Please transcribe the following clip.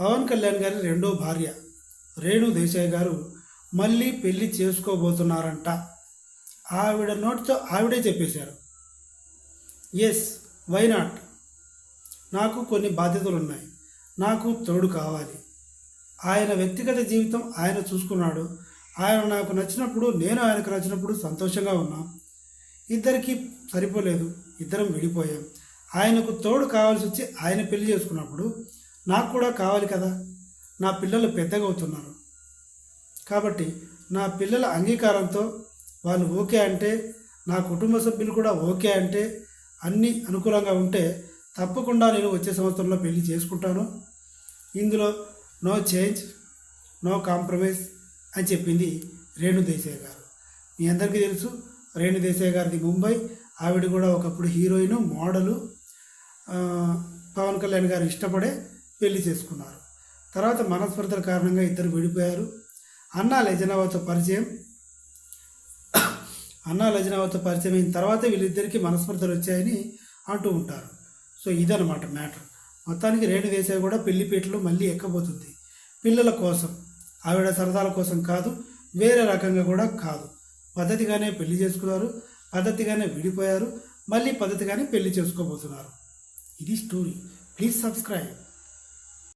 పవన్ కళ్యాణ్ గారి రెండో భార్య రేణు దేశాయ్ గారు మళ్ళీ పెళ్ళి చేసుకోబోతున్నారంట. ఆవిడ నోటితో ఆవిడే చెప్పేశారు. ఎస్ వై నాట్ నాకు కొన్ని బాధ్యతలు ఉన్నాయి నాకు తోడు కావాలి. ఆయన వ్యక్తిగత జీవితం ఆయన చూసుకున్నాడు. ఆయన నాకు నచ్చినప్పుడు నేను ఆయనకు నచ్చినప్పుడు సంతోషంగా ఉన్నాం. ఇద్దరికి సరిపోలేదు. ఇద్దరం విడిపోయాం. ఆయనకు తోడు కావాల్సి వచ్చి ఆయన పెళ్ళి చేసుకున్నప్పుడు నాకు కూడా కావాలి కదా. నా పిల్లలు పెద్దగా అవుతున్నారు. కాబట్టి నా పిల్లల అంగీకారంతో వాళ్ళు ఓకే అంటే నా కుటుంబ సభ్యులు కూడా ఓకే అంటే అన్నీ అనుకూలంగా ఉంటే తప్పకుండా నేను వచ్చే సంవత్సరంలో పెళ్ళి చేసుకుంటాను. ఇందులో నో చేంజ్ నో కాంప్రమైజ్ అని చెప్పింది రేణు దేశాయ్ గారు. మీ అందరికీ తెలుసు రేణు దేశాయ్ గారిది ముంబై. ఆవిడ కూడా ఒకప్పుడు హీరోయిన్ మోడలు. పవన్ కళ్యాణ్ గారు ఇష్టపడే పెళ్ళి చేసుకున్నారు. తర్వాత మనస్పర్ధల కారణంగా ఇద్దరు విడిపోయారు. అన్నా లెజనావాతో పరిచయం. అన్నా లజనావతో పరిచయం అయిన తర్వాత వీళ్ళిద్దరికీ మనస్పర్ధలు వచ్చాయని అంటూ ఉంటారు. సో ఇదనమాట మ్యాటర్. మొత్తానికి రేణు దేశాయి కూడా పెళ్ళిపీటలో మళ్ళీ ఎక్కబోతుంది. పిల్లల కోసం ఆవిడ సరదాల కోసం కాదు వేరే రకంగా కూడా కాదు. పద్ధతిగానే పెళ్ళి చేసుకున్నారు పద్ధతిగానే విడిపోయారు మళ్ళీ పద్ధతిగానే పెళ్ళి చేసుకోబోతున్నారు. ఇది స్టోరీ. Please subscribe.